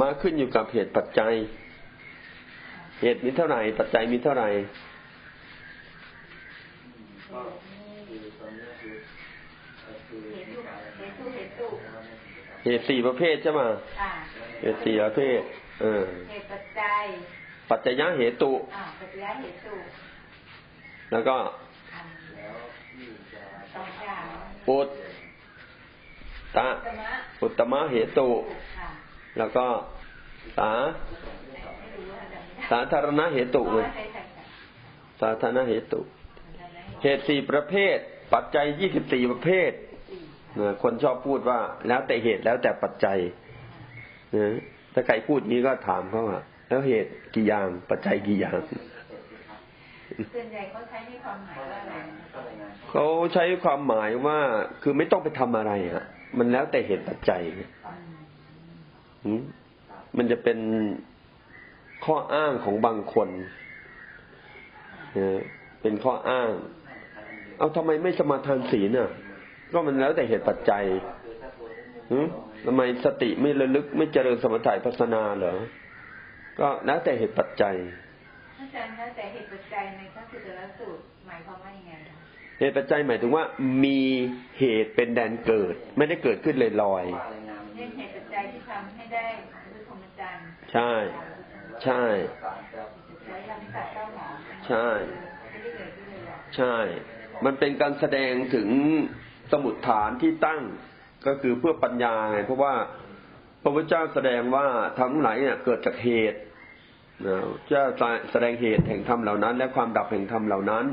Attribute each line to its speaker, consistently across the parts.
Speaker 1: มาขึ้นอยู่กับเหตุปัจจัย เหตุมีเท่าไหร่ ปัจจัยมีเท่าไหร่เหตุสี่ประเภทใช่ไหมเหตุสี่ประเภท เออ
Speaker 2: เหตุปัจจัย
Speaker 1: ปัจจยะเหตุ
Speaker 2: อ่าปัจจัยเหตุ
Speaker 1: แล้วก็
Speaker 2: สองอย่าง
Speaker 1: อุตตะ
Speaker 2: ธรรมะ
Speaker 1: อุตตมะเหตุ
Speaker 2: ค่ะ
Speaker 1: แล้วก็สา
Speaker 2: ไม่รู้ว่าจำไม่ได้
Speaker 1: สาธารณเหตุไง
Speaker 2: ใช่ใช่ใช่
Speaker 1: สาธารณเหตุ เหตุสี่ประเภท ปัจจัยยี่สิบสี่ประเภทนะคนชอบพูดว่าแล้วแต่เหตุแล้วแต่ปัจจัยนะถ้าใครพูดนี้ก็ถามเขาว่าแล้วเหตุกี่อย่างปัจจัยกี่อย่าง
Speaker 2: ส่วนใหญ่เขาใช้ในความหมายว่าอะไรนะ
Speaker 1: เขาใช้ความหมายว่าคือไม่ต้องไปทำอะไรอะ มันแล้วแต่เหตุปัจจัยอื มมันจะเป็นข้ออ้างของบางคนนะเป็นข้ออ้าง เอาทำไมไม่สมาทานศีลอะ ก็มันแล้วแต่เหตุปัจจัยหืมทำไมสติไม่ระลึกไม่เจริญสมถะพัฒนาเหรอ ก็แล้วแต่เหตุปัจจัย
Speaker 2: อาจารย์คะแต่เหตุปัจจัยในพระสุตตรสูตรหมายความว่ายังไงคะ
Speaker 1: เหตุปัจจัยหมายถึงว่ามีเหตุเป็นแดนเกิด ไม่ได้เกิดขึ้นลอย
Speaker 2: เช่นเหตุปัจจัย ที่ทำให้ได้รู้พรหมจรรย์
Speaker 1: ๆใช่ ใช่ ใช่ ใช่ มันเป็นการแสดงถึงสมุดฐานที่ตั้งก็คือเพื่อปัญญาไงเพราะว่าพระพุทธเจ้าแสดงว่าทั้งหลายเนี่ยเกิดจากเหตุนะจะแสดงเหตุแห่งธรรมเหล่านั้น และความดับแห่งธรรมเหล่านั้น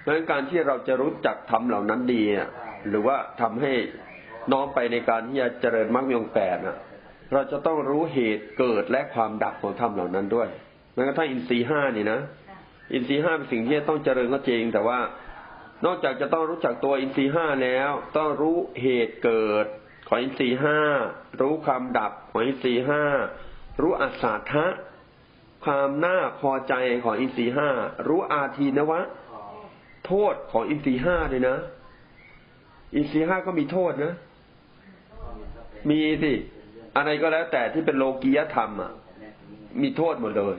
Speaker 1: เพราะฉะนั้นการที่เราจะรู้จักธรรมเหล่านั้นดีอะหรือว่าทำให้ น้อมไปในการที่จะเจริญมรรคมีองแปดน่ะเราจะต้องรู้เหตุเกิดและความดับของธรรมเหล่านั้นด้วยแม้กระทั่งอินทรีห้านี่นะ อินทรีห้าเป็นสิ่งที่ต้องเจริญก็จริง แต่ว่านอกจากจะต้องรู้จักตัวอินทรีห้าแล้ว ต้องรู้เหตุเกิดของอินทรีห้ารู้ความดับของอินทรีห้ารู้อัศทะความน่าพอใจของอินทรีห้ารู้อาทีนวะ โทษของอินทรีห้าเลยนะ อินทรีห้าก็มีโทษนะ มีสิ อะไรก็แล้วแต่ที่เป็นโลกียธรรมอะ มีโทษหมดเลย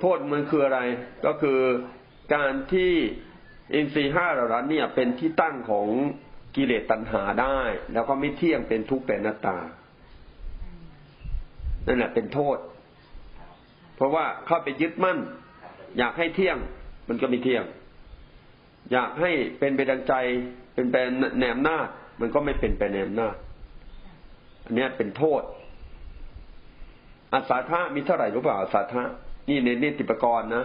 Speaker 1: โทษมันคืออะไร ก็คือการที่อินทรีย์ห้าเหล่านั้นเนี่ย เป็นที่ตั้งของกิเลสตัณหาได้ แล้วก็ไม่เที่ยงเป็นทุกข์เป็นนัตตา นั่นแหละเป็นโทษ เพราะว่าเข้าไปยึดมั่น อยากให้เที่ยง มันก็ไม่เที่ยง อยากให้เป็นไปดังใจ เป็นไปแหนมหน้า มันก็ไม่เป็นไปแนมหน้าจอันนี้เป็นโทษอาสาทะมีเท่าไหร่รู้เปล่าอาสาทะนี่ในนิติปกรณ์นะ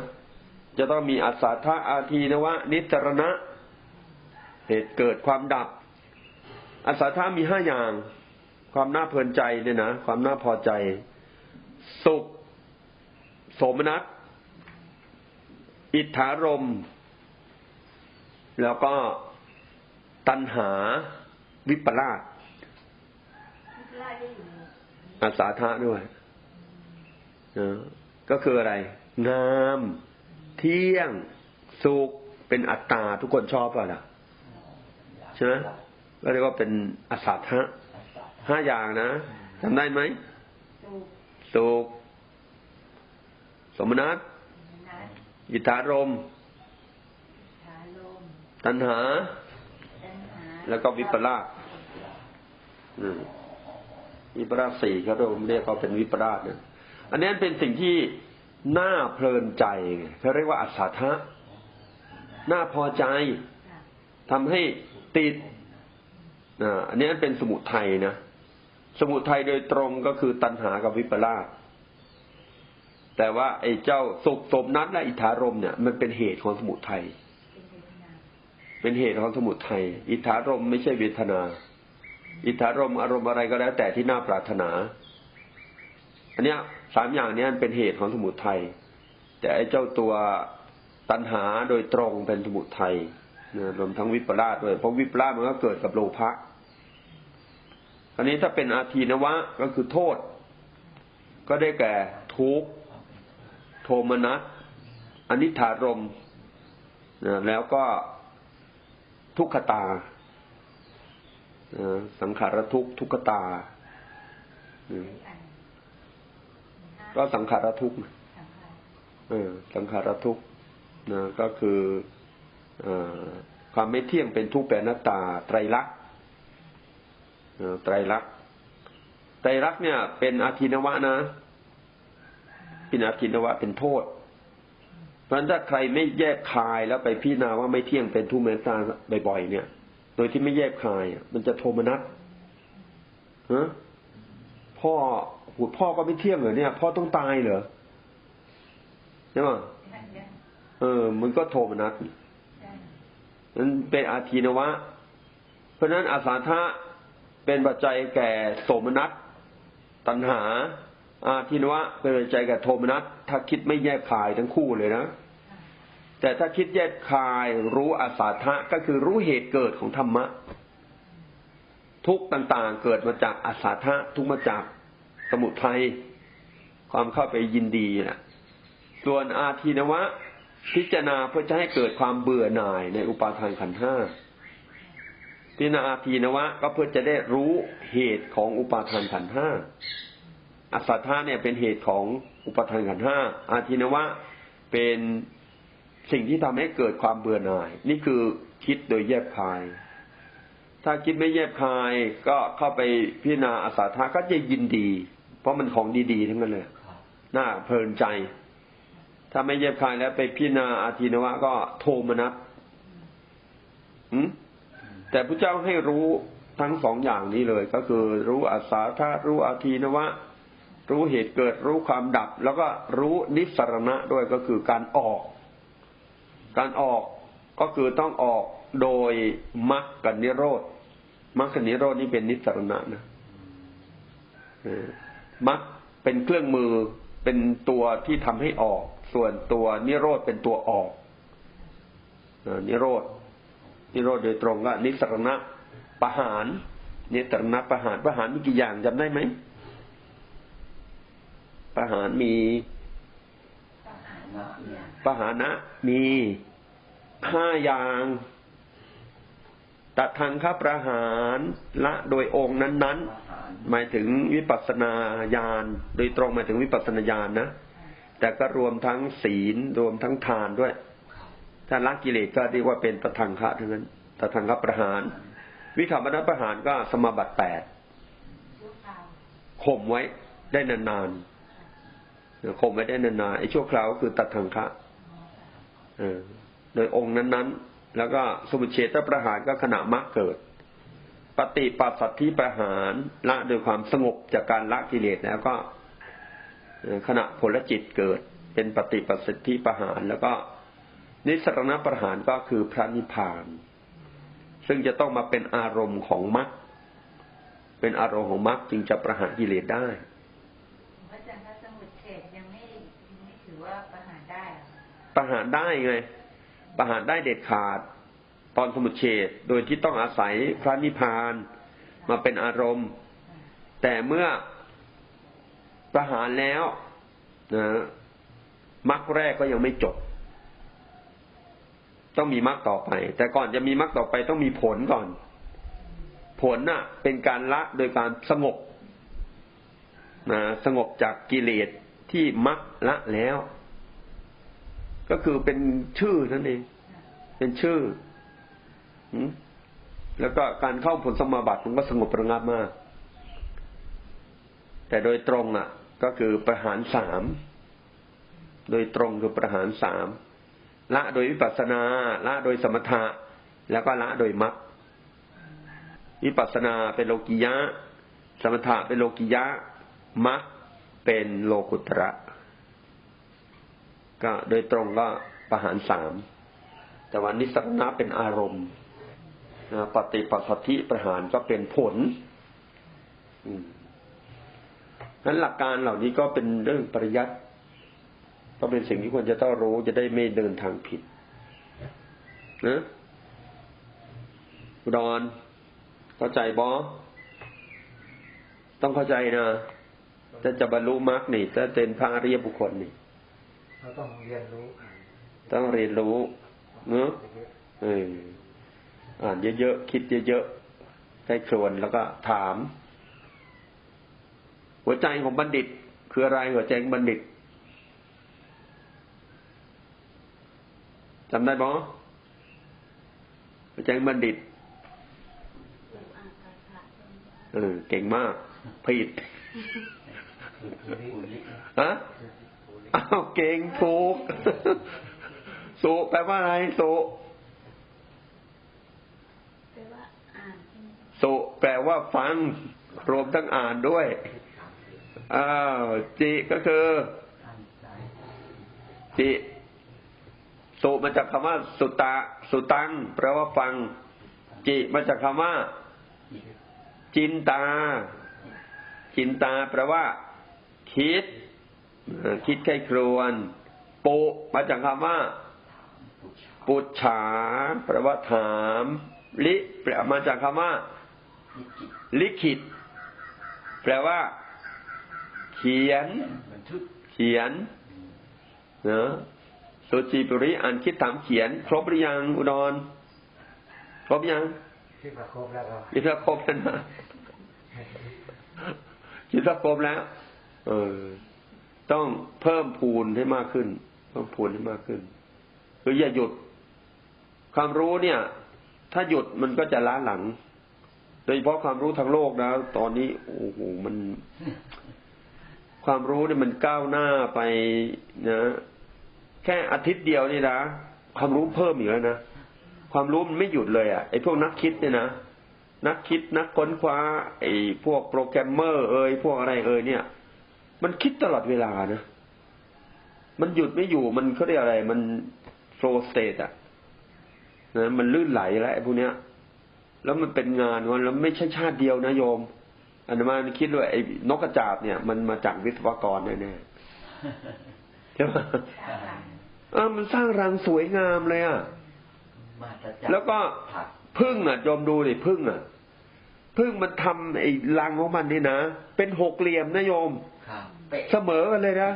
Speaker 1: จะต้องมีอาสาทะอาทีนวะ นิจรณะ เหตุเกิดความดับอาสาทะมีห้าอย่าง ความน่าเพลินใจเนี่ยนะความน่าพอใจ สุข โสมนัสอิทธารม แล้วก็ตัณหา วิปลาส
Speaker 2: ไล่ได้อยู่ใน
Speaker 1: อาสาทะด้วยนะก็คืออะไร งาม เที่ยง สุข เป็นอัตตา ทุกคนชอบป่ะล่ะใช่ไหมก็เรียกว่าเป็นอาสาทะห้าอย่างนะจำได้ไหม
Speaker 2: สุข
Speaker 1: สุขสมนัต
Speaker 2: นัส
Speaker 1: อิทธารมณ์
Speaker 2: ชาลม
Speaker 1: ตัณหา
Speaker 2: ตัณหา
Speaker 1: แล้วก็วิปลาสอืม วิปลาสสี่เขาเรียกเขาเป็นวิปลาสเนะอันนี้เป็นสิ่งที่น่าเพลินใจไงเขาเรียกว่าอัศทะน่าพอใจ
Speaker 2: ค่ะ
Speaker 1: ทำให้ติดอันนี้เป็นสมุทัยนะสมุทัยโดยตรงก็คือตัณหากับวิปลาสแต่ว่าไอ้เจ้าสุขสมนัตและอิทธารมเนี่ยมันเป็นเหตุของสมุทัย
Speaker 2: เป็นเห
Speaker 1: ตุของสมุทัยอิทธารมไม่ใช่เวทนา อิทธารมอารมณ์อะไรก็แล้ว แต่ที่น่าปรารถนา อันเนี้ยสามอย่างเนี้ยเป็นเหตุของสมุทัยแต่ไอ้เจ้าตัวตัณหาโดยตรงเป็นสมุทัยนะรวมทั้งวิปลาสด้วยเพราะวิปลาสมันก็เกิดกับโลภะอันนี้ถ้าเป็นอาทีนวะก็คือโทษ ก็ได้แก่ทุกข์โทมนัสอนิถารมนะแล้วก็ทุกขตา สังขารทุกข์ทุกขตาอืม
Speaker 2: อีกอันห้า
Speaker 1: ก็สังขารทุกข์นะ
Speaker 2: สังขาร
Speaker 1: เออสังขารทุกข์นะก็คือเออความไม่เที่ยงเป็นทุกข์เป็นอนัตตา ไตรลักษณ์เออไตรลักษณ์ไตรลักษณ์เนี่ย เป็นอาทินวะนะเป็นอาทินวะเป็นโทษ เพราะฉะนั้นถ้าใครไม่แยกคายแล้วไปพิจารณาว่าไม่เที่ยงเป็นทุกข์เป็นอนัตตาบ่อยๆเนี่ย โดยที่ไม่แยกคายมันจะโทมนัสฮะพ่อหูพ่อก็ไม่เที่ยงเหรอเนี่ย พ่อต้องตายเหรอใช่ไหม
Speaker 2: เอะ
Speaker 1: เออมันก็โทมนัสนั้นเป็นอาทีนวะ เพราะฉะนั้นอาสาทะเป็นปัจจัยแก่โสมนัสตัณหา อาทีนวะเป็นปัจจัยแก่โทมนัสถ้าคิดไม่แยกคายทั้งคู่เลยนะ แต่ถ้าคิดแยกคายรู้อาสาทะก็คือรู้เหตุเกิดของธรรมะ ทุกต่างๆ เกิดมาจากอาสาทะทุกมาจากสมุทัยความเข้าไปยินดีนะส่วนอาทีนวะ พิจารณาเพื่อจะให้เกิดความเบื่อหน่ายในอุปาทานขันธ์ห้าพิจารณาอาทีนวะ ก็เพื่อจะได้รู้เหตุของอุปาทานขันธ์ห้าอาสัทธาเนี่ยเป็นเหตุของอุปาทานขันธ์ห้าอาทีนวะเป็น สิ่งที่ทำให้เกิดความเบื่อหน่าย นี่คือคิดโดยแยบคาย ถ้าคิดไม่แยบคายก็เข้าไปพิจารณาอาสาทะก็จะยินดี เพราะมันของดีๆทั้งนั้นเลยน่าเพลินใจ ถ้าไม่แยบคายแล้วไปพิจารณาอาทีนวะก็โทมนัสแต่พระเจ้าให้รู้ทั้งสองอย่างนี้เลยก็คือรู้อาสาธารู้อาทีนวะ รู้เหตุเกิดรู้ความดับ แล้วก็รู้นิสรณะด้วยก็คือการออก การออกก็คือต้องออกโดยมรรคกับนิโรธมรรคกับนิโรธนี่เป็นนิสรณะนะมรรคเป็นเครื่องมือเป็นตัวที่ทำให้ออก ส่วนตัวนิโรธเป็นตัวออกนิโรธนิโรธโดยตรงก็นิสรณะประหารนิสรณะประหารประหารมีกี่อย่างจำได้ไหมประหารมี ปหานะมีห้าอย่างตัดทางค้าประหารละโดยองค์นั้นๆ หมายถึงวิปัสสนาญาณโดยตรงหมายถึงวิปัสสนาญาณนะแต่ก็รวมทั้งศีลรวมทั้งทานด้วย ถ้าละกิเลสก็เรียกว่าเป็นตทังคะทั้งนั้นตทังคะประหาร วิขามนประหารก็สมาบัติแปด
Speaker 2: ชั่วคราว
Speaker 1: ข่มไว้ได้นานๆ ข่มไว้ได้นานๆไอ้ชั่วคราวก็คือตัดทังคะเออโดยองค์นั้นๆ แล้วก็สมุทเฉตประหารก็ขณะมรรคเกิด ปฏิปัสสัทธิประหารละโดยความสงบจากการละกิเลสแล้วก็ขณะผลจิตเกิด เป็นปฏิปัสสัทธิประหารแล้วก็นิสรณประหารก็คือพระนิพพาน ซึ่งจะต้องมาเป็นอารมณ์ของมรรคเป็นอารมณ์ของมรรคจึงจะประหารกิเลสได้
Speaker 2: ประหารได้
Speaker 1: ไง ประหารได้เด็ดขาด ตอนสมุทเฉดโดยที่ต้องอาศัยพระนิพพานมาเป็นอารมณ์ แต่เมื่อประหารแล้วนะมรรคแรกก็ยังไม่จบ ต้องมีมรรคต่อไป แต่ก่อนจะมีมรรคต่อไปต้องมีผลก่อน ผลน่ะ เป็นการละโดยการสงบนะสงบจากกิเลสที่มรรคละแล้ว ก็คือเป็นชื่อนั่นเอง เป็นชื่อแล้วก็การเข้าผลสมาบัติมันก็สงบระงับมาก แต่โดยตรงอะ ก็คือประหารสาม โดยตรงคือประหารสามละโดยวิปัสสนา ละโดยสมถะ แล้วก็ละโดยมรรควิปัสสนาเป็นโลกิยะ สมถะเป็นโลกิยะมรรคเป็นโลกุตระ ก็โดยตรงก็ประหารสาม แต่วันนิสรณะเป็นอารมณ์ปฏิปัสสธิประหารก็เป็นผลนั้นหลักการเหล่านี้ก็เป็นเรื่องปริยัติก็เป็นสิ่งที่ควรจะต้องรู้จะได้ไม่เดินทางผิดนะอุดรเข้าใจบอต้องเข้าใจนะถ้าจะบรรลุมรรคนี่ถ้าเป็นพระอริยบุคคลนี่
Speaker 3: เราต้องเรียนรู้อ่าน
Speaker 1: ต้องเรียนรู้เนอะเอออ่านเยอะๆคิดเยอะๆใกล้ครวนแล้วก็ถามถหัวใจของบัณฑิต คืออะไรหัวใจของบัณฑิตจำได้บ่หัวใจของบัณฑิตเออเก่งมากผิดฮะอ้าว เก่งถูก สุแปลว่าอะไร สุ
Speaker 4: แปลว่าอ่านใช่ไหม
Speaker 1: สุแปลว่าฟัง รวมทั้งอ่านด้วย อ้าวจิก็คือ จิสุมาจากคำว่า สุตะ สุตัง แปลว่าฟัง จิมาจากคำว่า จินตา จินตา แปลว่า คิดเอ่อ คิดใครครวน ปุมาจากคำว่า ปุจฉาแปลว่าถาม ลิแปลมาจากคำว่า ลิขิต แปลว่า เขียน เขียนเนอะสุจีปุริอ่านคิดถามเขียน ครบหรือยังอุดร ครบยัง
Speaker 3: คิดว่าครบแล้วก็
Speaker 1: คิดว่าครบแล้วนะคิดว่าครบแล้ว เออ ต้องเพิ่มพูนให้มากขึ้น เพิ่มพูนให้มากขึ้น คืออย่าหยุดความรู้เนี่ย ถ้าหยุดมันก็จะล้าหลัง โดยเฉพาะความรู้ทางโลกนะตอนนี้โอ้โหมัน ความรู้เนี่ยมันก้าวหน้าไปนะแค่อาทิตย์เดียวนี่นะความรู้เพิ่มอีกแล้วนะความรู้มันไม่หยุดเลยอะไอ้พวกนักคิดเนี่ยนะนักคิดนักค้นคว้า ไอ้พวกโปรแกรมเมอร์ เอ่ยพวกอะไรเอ่ยเนี่ย มันคิดตลอดเวลานะมันหยุดไม่อยู่มันเขาเรียกอะไร มันโฟล์สเตตอะนะมันลื่นไหลแล้วไอ้พวกเนี้ย แล้วมันเป็นงานวันแล้วไม่ใช่ชาติเดียวนะโยมอันมาคิดว่าไอ้นกกระจาบเนี่ย มันมาจากวิศวกรแน่ๆใช่ไหมเออมันสร้างรังสวยงามเลยอะแล้วก็พึ่งอะโยมดูดิพึ่งอะพึ่งมันทำไอ้รังของมันนี่นะเป็นหกเหลี่ยมนะโยม
Speaker 5: ครับ เป๊ะ
Speaker 1: เสมอกันเลยนะ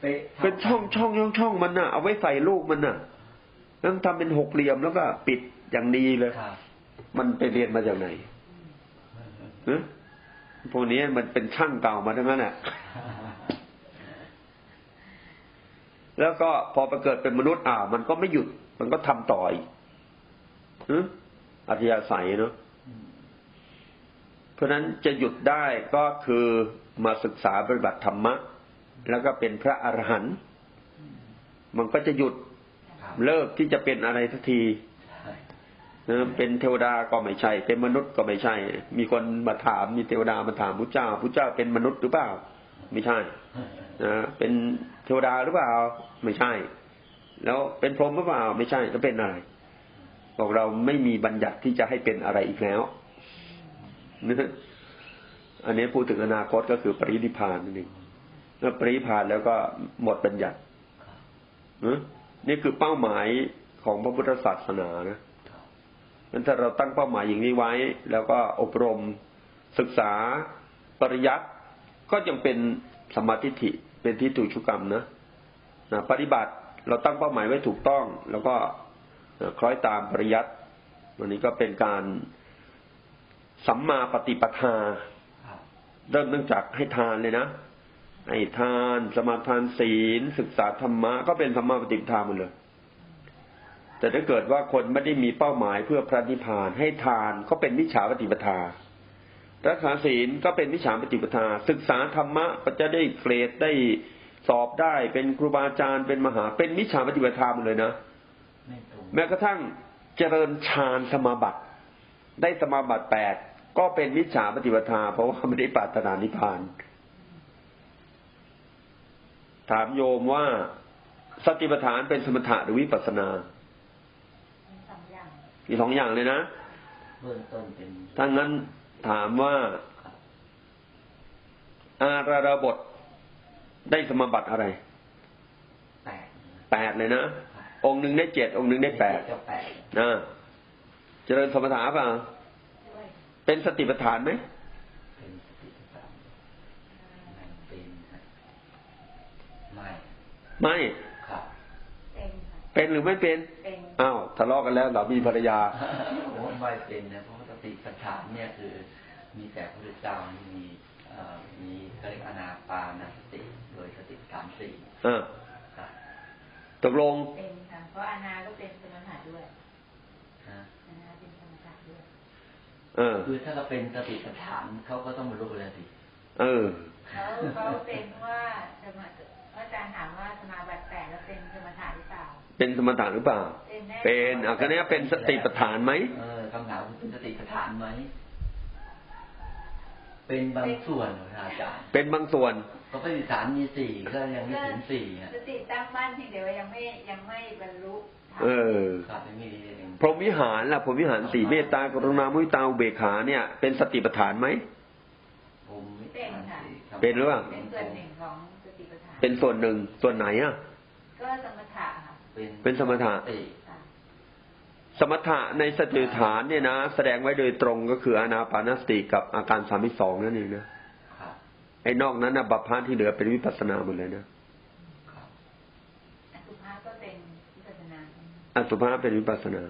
Speaker 5: เป๊ะ
Speaker 1: เป็นช่องช่องช่องช่องมันน่ะ เอาไว้ใส่ลูกมันน่ะแล้วทำเป็นหกเหลี่ยมแล้วก็ปิดอย่างดีเลย
Speaker 5: ครับ
Speaker 1: มันไปเรียนมาจากไหนฮะพวกนี้มันเป็นช่างเก่ามาทั้งนั้นแหละแล้วก็พอไปเกิดเป็นมนุษย์อ่า มันก็ไม่หยุด มันก็ทำต่ออีกฮะอัธยาศัยเนาะ เพราะฉะนั้นจะหยุดได้ก็คือมาศึกษาปฏิบัติธรรมะ แล้วก็เป็นพระอรหันต์มันก็จะหยุด
Speaker 5: ครับ
Speaker 1: เลิกที่จะเป็นอะไรสักทีนะเป็นเทวดาก็ไม่ใช่ เป็นมนุษย์ก็ไม่ใช่ มีคนมาถามมีเทวดามาถามพระเจ้าพระเจ้าเป็นมนุษย์หรือเปล่า ไม่ใช่นะเป็นเทวดาหรือเปล่า ไม่ใช่ แล้วเป็นพรหมหรือเปล่า ไม่ใช่แล้วเป็นอะไรบอกเราไม่มีบัญญัติที่จะให้เป็นอะไรอีกแล้ว นะอันนี้พูดถึงอนาคตก็คือปรินิพพานนั่นเองเมื่อปรินิพพานแล้วก็หมดบัญญัตินะนี่คือเป้าหมายของพระพุทธศาสนานะนั้นถ้าเราตั้งเป้าหมายอย่างนี้ไว้ แล้วก็อบรมศึกษาปริยัติก็ยังเป็นสมมาธิฏฐิเป็นที่ถูกชุกรรมนะนะปฏิบัติเราตั้งเป้าหมายไว้ถูกต้อง แล้วก็คล้อยตามปริยัติวันนี้ก็เป็นการ สัมมาปฏิปทา
Speaker 5: ครับ
Speaker 1: เริ่มตั้งจากให้ทานเลยนะให้ทาน สมาทานศีล ศึกษาธรรมะก็เป็นสัมมาปฏิปทาหมดเลยแต่ถ้าเกิดว่าคนไม่ได้มีเป้าหมายเพื่อพระนิพพาน ให้ทานก็เป็นมิจฉาปฏิปทา รักษาศีลก็เป็นมิจฉาปฏิปทา ศึกษาธรรมะก็จะได้เกรดได้สอบได้เป็นครูบาอาจารย์เป็นมหา เป็นมิจฉาปฏิปทาหมดเลยนะ
Speaker 5: ไม่ตรง
Speaker 1: แม้กระทั่งเจริญฌานสมาบัติ ได้สมาบัติแปดก็เป็นมิจฉาปฏิปทา เพราะว่าไม่ได้ปรารถนานิพพาน ถามโยมว่าสติปัฏฐานเป็นสมถะหรือวิปัสสนา
Speaker 2: มีสองอย่าง
Speaker 1: มีสองอย่างเลยนะ
Speaker 5: เบื้องต้นเป็น
Speaker 1: ถ้างั้นถามว่า
Speaker 5: ครับ
Speaker 1: อาราระบทได้สมาบัติอะไร
Speaker 5: แปด
Speaker 1: แปดเลยนะ องค์หนึ่งได้เจ็ด องค์หนึ่งได้แปด
Speaker 5: เจ้าแปด
Speaker 1: นะ เจริญสมถะเปล่า
Speaker 2: ด้วย
Speaker 1: เป็นสติปัฏฐานไหม
Speaker 5: เป็นสติปัฏฐานไม่เป็นฮะไม่
Speaker 1: ไม่
Speaker 5: ครับ
Speaker 2: เป็นค่ะ
Speaker 1: เป็นหรือไม่เป็น
Speaker 2: เป็น
Speaker 1: อ้าวทะเลาะกันแล้วเหรามีภรรยา
Speaker 5: โอ้ไม่เป็นนะเพราะว่าสติปัฏฐานเนี่ยคือ มีแต่พระพุทธเจ้ามีเอ่อมีอนาปานสติ โดยสติปัฏฐานสี่
Speaker 1: อ่า
Speaker 5: ครับ
Speaker 1: ตกลง
Speaker 2: เป็นค่ะเพราะอานาก็เป็นสมถะด้วย
Speaker 5: นะ
Speaker 2: อานาเป็นสมถะด้วย
Speaker 1: เออ
Speaker 5: คือถ้าเราเป็นสติปัฏฐานเขาก็ต้องบรรลุแล้วสิ
Speaker 1: เออ
Speaker 2: เขาเขาเป็นว่าสมาอาจารย์ถามว่าสมาบัติแปดแล้วเป็นสมถะหรือเปล่า
Speaker 1: เป็นสมถะหรือเปล่า
Speaker 2: เป็นแน่
Speaker 1: เป็นอะก็เนี้ยเป็นสติปัฏฐานไหม
Speaker 5: เออคำถามคือเป็นสติปัฏฐานไหม เป็นบางส่วนเหรอครับอาจารย์
Speaker 1: เป็นบางส่วน
Speaker 5: ก็ปฏิฐานมีสี่ก็ยังไม่ถึงสี่อะ
Speaker 2: สติตั้งมั่นเพียงแต่ว่ายังไม่ยังไม่บรรลุธรรม
Speaker 1: เออ
Speaker 5: ครับไม่มีหนึ่ง
Speaker 1: พรหมวิหารล่ะพรหมวิหารสี่เมตตากรุณามุทิตาอุเบกขาเนี่ย เป็นสติปัฏฐานไหม
Speaker 5: ผมไม่
Speaker 2: เป็นค่ะ
Speaker 5: ครับ
Speaker 1: เป็นหรือเปล่า
Speaker 2: เป็นส่วนหนึ่งของสติปัฏฐาน
Speaker 1: เป็นส่วนหนึ่งส่วนไหนอะ
Speaker 2: ก็สมถะค่ะ
Speaker 1: เป็นสมถะ
Speaker 5: ติ
Speaker 2: ค่ะ
Speaker 1: สมถะในสติปัฏฐานเนี่ยนะ แสดงไว้โดยตรงก็คืออานาปานสติกับอาการสามสองนั่นเองนะครับไอ้นอกนั้นนะบัพพานที่เหลือเป็นวิปัสสนาหมดเลยนะครับ
Speaker 2: อสุภะก็เป็นวิปัสสนา
Speaker 1: อสุภะเป็นวิปัสสนา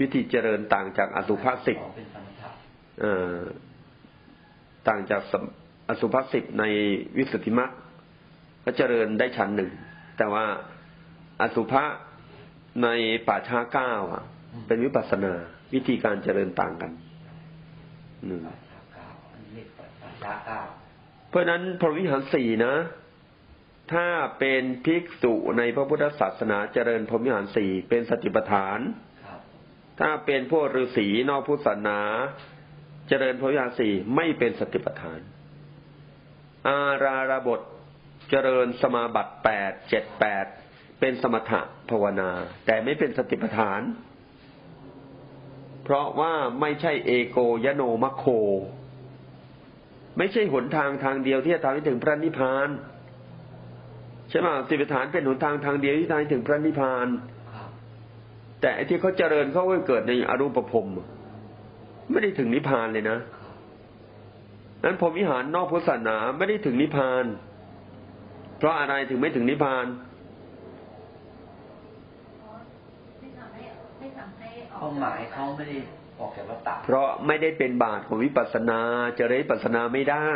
Speaker 1: วิธีเจริญต่างจากอสุภะสิบ
Speaker 5: สองเป็นสมถะ
Speaker 1: เอ่อต่างจากสมอสุภสิบในวิสุทธิมรรคก็เจริญได้ชั้นหนึ่ง แต่ว่าอสุภะ ในป่าช้าเก้าอะ เป็นวิปัสสนา วิธีการเจริญต่างกันหนึ่ง
Speaker 5: ปัจฉาเก้าอันนี้เรียกปัจฉาเก้า
Speaker 1: เพราะฉะนั้นพรหมวิหารสี่นะ ถ้าเป็นภิกษุในพระพุทธศาสนาเจริญพรหมวิหารสี่เป็นสติปัฏฐาน
Speaker 5: ครับ
Speaker 1: ถ้าเป็นพวกฤาษีนอกพุทธศาสนา เจริญพรหมวิหารสี่ไม่เป็นสติปัฏฐาน อาราระบทเจริญสมาบัติแปดเจ็ดแปด เป็นสมถะภาวนา แต่ไม่เป็นสติปัฏฐาน เพราะว่าไม่ใช่เอโกยโนมโค ไม่ใช่หนทางทางเดียวที่จะทำให้ถึงพระนิพพานใช่ไหมสติปัฏฐานเป็นหนทางทางเดียวที่ทำให้ถึงพระนิพพานแต่ไอ้ที่เขาเจริญเขาก็เกิดในอรูปภพไม่ได้ถึงนิพพานเลยนะนั้นพรมวิหารนอกพุทธศาสนาไม่ได้ถึงนิพพาน เพราะอะไรถึงไม่ถึงนิพพาน
Speaker 2: เพราะไม่ทำให้ไม่ทำให้ออก
Speaker 5: เป้าหมายเขาไม่ได้ออกจากวัฏฏะ
Speaker 1: เพราะไม่ได้เป็นบาตของวิปัสสนาเจริญวิปัสสนาไม่ได้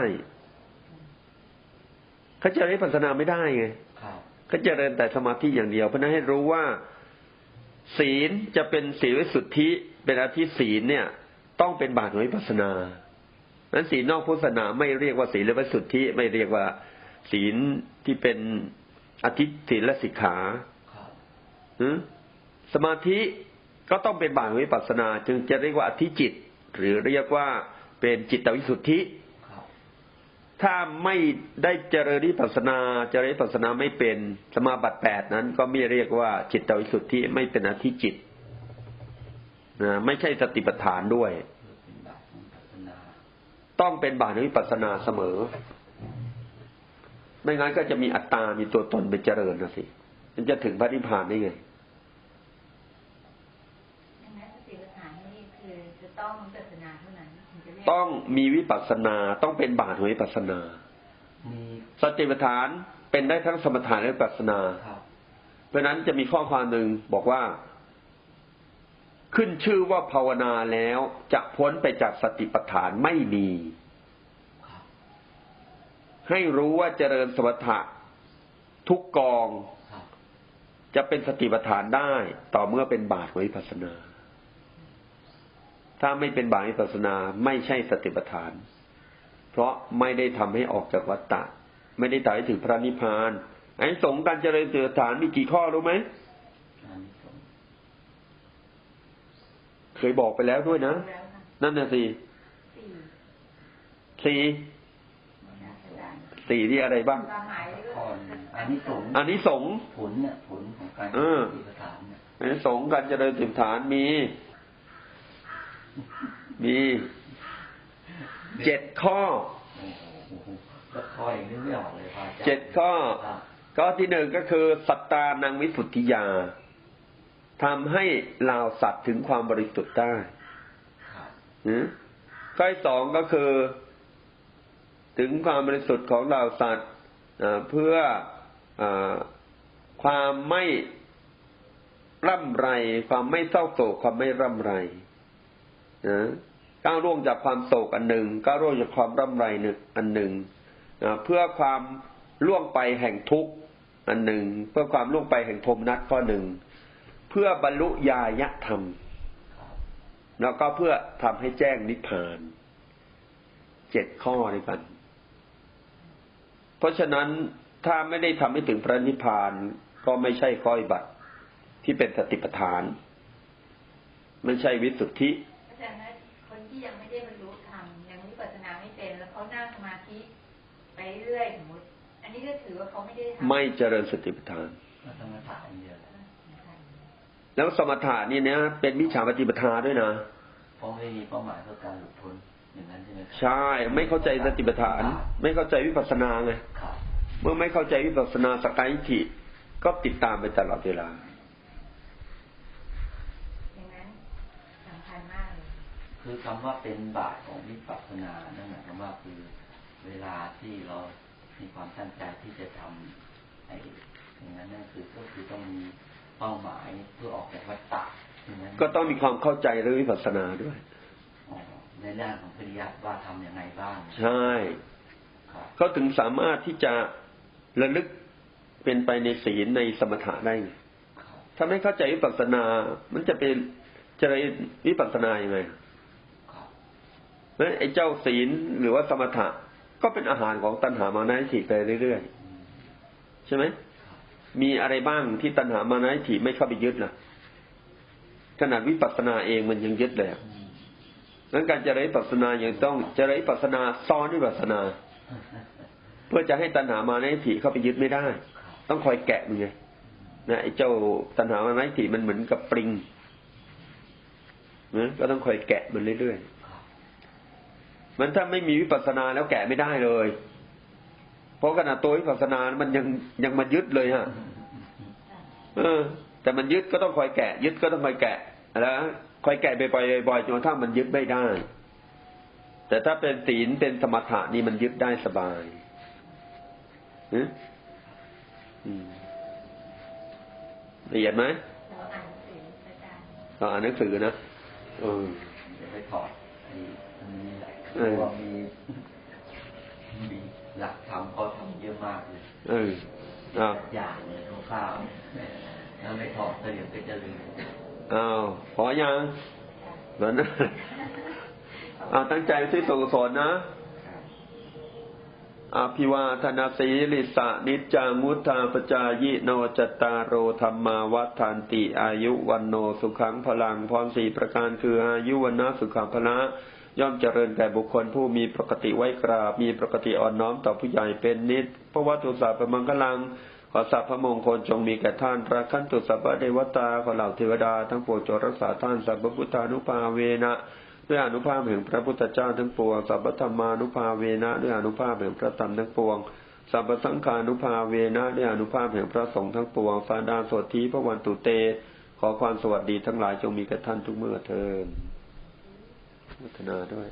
Speaker 1: เขาเจริญวิปัสสนาไม่ได้ไง
Speaker 5: ครับ
Speaker 1: เขาเจริญแต่สมาธิอย่างเดียวเพราะฉะนั้นให้รู้ว่า ศีลจะเป็นศีลวิสุทธิ เป็นอธิศีลเนี่ย ต้องเป็นบาตของวิปัสสนานั้นศีลนอกพุทธศาสนาไม่เรียกว่าศีลวิสุทธิ ไม่เรียกว่า ศีลที่เป็นอธิศีลและสิกขา
Speaker 5: ครับ
Speaker 1: หือสมาธิ ก็ต้องเป็นบาตของวิปัสสนาจึงจะเรียกว่าอธิจิต หรือเรียกว่าเป็นจิตวิสุทธิ ถ้าไม่ได้เจริญวิปัสสนาเจริญวิปัสสนาไม่เป็นสมาบัติแปดนั้น ก็ไม่เรียกว่าจิตวิสุทธิไม่เป็นอธิจิตนะไม่ใช่สติปัฏฐานด้วย ต้องเป็นบาตวิปัสสนาเสมอ ไม่งั้นก็จะมีอัตตา มีตัวตนไปเจริญนะสิมันจะถึงพระนิพพานได้ไง
Speaker 2: นั้นสติ ปัฏฐานนี่คือจะต้องวิปัสสนาเท่านั้นถึงจะเรียก
Speaker 1: ต้องมีวิปัสสนาต้องเป็นบาตของวิปัสสนา
Speaker 5: มี
Speaker 1: สติปัฏฐานเป็นได้ทั้งสมถะและวิปัสสนา
Speaker 5: ครับ
Speaker 1: เพราะฉะนั้นจะมีข้อความหนึ่งบอกว่า ขึ้นชื่อว่าภาวนาแล้วจะพ้นไปจากสติปัฏฐานไม่มี
Speaker 5: ครับ
Speaker 1: ให้รู้ว่าเจริญสมถะทุกกอง
Speaker 5: ครับ
Speaker 1: จะเป็นสติปัฏฐานได้ ต่อเมื่อเป็นบาตของวิปัสสนา ถ้าไม่เป็นบาตวิปัสสนาไม่ใช่สติปัฏฐาน เพราะไม่ได้ทำให้ออกจากวัฏฏะไม่ได้ตายถึงพระนิพพานไอ้สงส์การเจริญสติปัฏฐานมีกี่ข้อรู้ไหม
Speaker 5: อันนี้สงส์
Speaker 1: เคยบอกไปแล้วด้วยนะ
Speaker 2: แล้วค่ะ
Speaker 1: นั่นน่ะสิ
Speaker 2: สี่
Speaker 1: สี่
Speaker 2: นะอาจารย์
Speaker 1: สี่ที่อะไรบ้าง
Speaker 2: ความหมายก็
Speaker 5: ก่อนอันนี้สงส์
Speaker 1: อันนี้สงส์
Speaker 5: ผลเนี่ยผลของการ
Speaker 1: เออ
Speaker 5: ปฏิปทานเนี่ย
Speaker 1: อันนี้สงส์การเจริญสติปัฏฐานมี มีเจ็ดข้อ
Speaker 5: โอ้โหก็คอยนึกไม่ออกเลยพระอาจารย์
Speaker 1: เจ็ดข้อ
Speaker 5: ครับ
Speaker 1: ข้อที่หนึ่งก็คือสัตตานังวิสุทธิยาทำให้ลาวสัตว์ถึงความบริสุทธิ์ได้
Speaker 5: ครับ
Speaker 1: หือข้อที่สองก็คือ ถึงความบริสุทธิ์ของลาวสัตว์อ่าเพื่ออาความไม่ร่ำไร ความไม่เศร้าโศกความไม่ร่ำไร นะก้าวล่วงจากความโศกอันหนึ่งก้าวล่วงจากความร่ำไรหนึ่งอันหนึ่งนะเพื่อความล่วงไปแห่งทุกข์อันหนึ่ง เพื่อความล่วงไปแห่งโทมนัสข้อหนึ่ง เพื่อบรรลุญายธรรม แล้วก็เพื่อทำให้แจ้งนิพพานเจ็ดข้อด้วยกัน เพราะฉะนั้นถ้าไม่ได้ทำให้ถึงพระนิพพานก็ไม่ใช่ข้อยบัตรที่เป็นสติปัฏฐาน ไม่ใช่วิสุทธิา
Speaker 2: จารย์นะคนที่ยังไม่ได้บรรลุธรรมยังวิปัสสนาไม่เป็นแล้วเขานั่งสมาธิไปเรื่อยสมมติ อันนี้ก็ถือว่าเขาไม่ได้ทำ
Speaker 1: ไม่เจริญสติปัฏฐาน
Speaker 5: ก็ต้องมาถามเดียวแหละ
Speaker 1: แล้วสมถะนี่นะเป็นมิจฉาปฏิปทาด้วยนะ
Speaker 5: เพราะไม่มีเป้าหมายเพื่อการหลุดพ้นอย่างนั้นใช่ไหมครับ
Speaker 1: ใช่ ไม่เข้าใจสติปัฏฐาน ไม่เข้าใจวิปัสสนาไง
Speaker 5: ครับ
Speaker 1: เมื่อไม่เข้าใจวิปัสสนาสกายทิฏฐิก็ติดตามไปตลอดเวลา
Speaker 2: อย่างนั้นสำคัญมากเลย
Speaker 5: คือคำว่าเป็นบาทของวิปัสสนานั่นหมายความว่าคือเวลาที่เรามีความตั้งใจที่จะทำไอ้อย่างนั้นนั่นคือก็คือต้องมีเป้าหมายเพื่อออกจากวัฏฏะอย่างนั้น
Speaker 1: ก็ต้องมีความเข้าใจเรื่องวิปัสสนาด้วย
Speaker 5: อ๋อในด้านของปริยัติว่าทำอย่างไรบ้าง
Speaker 1: ใช่
Speaker 5: ครับ
Speaker 1: เขาถึงสามารถที่จะระลึกเป็นไปในศีลในสมถะได้ไง
Speaker 5: ครับ
Speaker 1: ถ้าไม่เข้าใจวิปัสสนา มันจะเป็นเจริญวิปัสสนายังไง
Speaker 5: ครับ
Speaker 1: เพราะฉะ นั้นไอ้เจ้าศีลหรือว่าสมถะก็เป็นอาหารของตัณหามานะทิไปเรื่อยๆใช่ไหมมีอะไรบ้างที่ตัณหามานะทิไม่เข้าไปยึดล่ะ ขนาดวิปัสสนาเองมันยังยึดเลยอะ
Speaker 5: อืม
Speaker 1: งั้นการเจริญปัสสนายังต้องเจริญปัสสนาซ้อนวิปัสสนา เพื่อจะให้ตัณหามานะทิเข้าไปยึดไม่ได้ ต้องคอยแกะมันไงนะไอ้เจ้าตัณหามานะทิมันเหมือนกับปริงนะก็ต้องคอยแกะมันเรื่อยๆ มันถ้าไม่มีวิปัสสนาแล้วแกะไม่ได้เลย เพราะขณะตัววิปัสสนา มันยังยังมายึดเลยฮะเออ แต่มันยึดก็ต้องคอยแกะ ยึดก็ต้องคอยแกะแล้วคอยแกะบ่อยๆบ่อยๆจนกระทั่งมันยึดไม่ได้ แต่ถ้าเป็นศีลเป็นสมถะนี่มันยึดได้สบายฮะอืมละเอียดไหม
Speaker 2: เราอ่านหนังสืออาจารย์
Speaker 1: เราอ่านหนังสือนะเออ
Speaker 5: เดี๋ยวไปถอดไอ้อันนี้แหละ
Speaker 1: เออ
Speaker 5: เพราะว่ามีมีหลักธรรมเขาทำเยอะมากเลย
Speaker 1: เอออ้าว
Speaker 5: อย่างเลยคร่าวๆแล้วไม่ถอดก็เดี๋ยวไปจะลืม
Speaker 1: อ้าวพอยังนั่นนะอ้าวตั้งใจที่ส่งกุศลนะอภิวาทนาสีลิสะนิจจามุทาปจายิโนจตตารโรธรรมาวัฏานติอายุวันโนสุขังพลังพรสี่ประการคืออายุวันนะสุขังพละ ย่อมเจริญแก่บุคคลผู้มีปกติไว้กราบ มีปกติอ่อนน้อมต่อผู้ใหญ่เป็นนิดเพราะวัตุสาปมังคลัง ขอสัพพระมงคลจงมีแก่ท่านระขันตุสัพพเทวตาขอเหล่าเทวดาทั้งปวงจงรักษาท่านสัพพพุทธานุภาเวนะด้วยอนุภาพแห่งพระพุทธเจ้าทั้งปวง สัพพธรรมานุภาเวนะด้วยอนุภาพแห่งพระธรรมทั้งปวง สัพพสังฆานุภาเวนะด้วยอนุภาพแห่งพระสงฆ์ทั้งปวง สาดาสวดทีพระวันตุเต ขอความสวัสดีทั้งหลายจงมีแก่ท่านทุกเมื่อเทิน พัฒนาด้วย